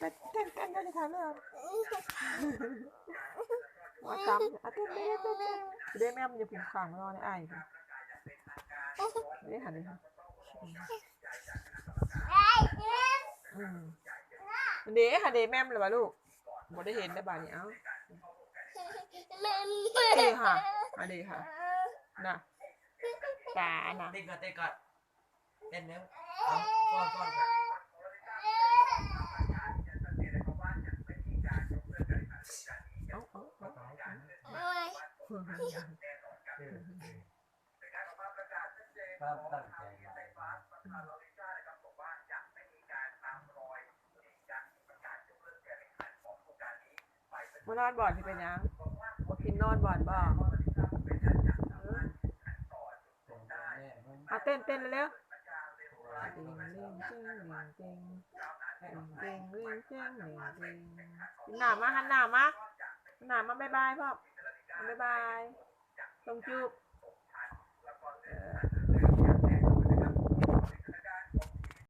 ไปเต้นเต้นได้เลยค่ะเริ่มมาจำอะเต้นเต้นเต้นเต้นเด้แม่มันจะผูกขังรอในไอ้ค่ะเด้หันเลยค่ะเด้ค่ะเด้แม่มเลยป่ะลูกบ่ได้เห็นได้บ่านี้เอ้าเด้ค่ะอะเด้ค่ะน่ะตาน่ะเต้นก่อนเต้นก่อนเต้นเร็วเอาป้อนป้อนก่อนเอ้าเอ้าเอ้า ครับตั้งใจมามานอนบ่อนที่เป็นยังบ่กินนอนบ่อนบ่ตรงนี้มึงอะเต้นเต้นเร็วๆติงลิงเจ้งลิงเจ้งลิงเจ้งลิงเจ้งลิงเจ้งหันหน้ามาหันหน้ามาหน้ามาบายบายพ่อ บ๊ายบายตรงจูบ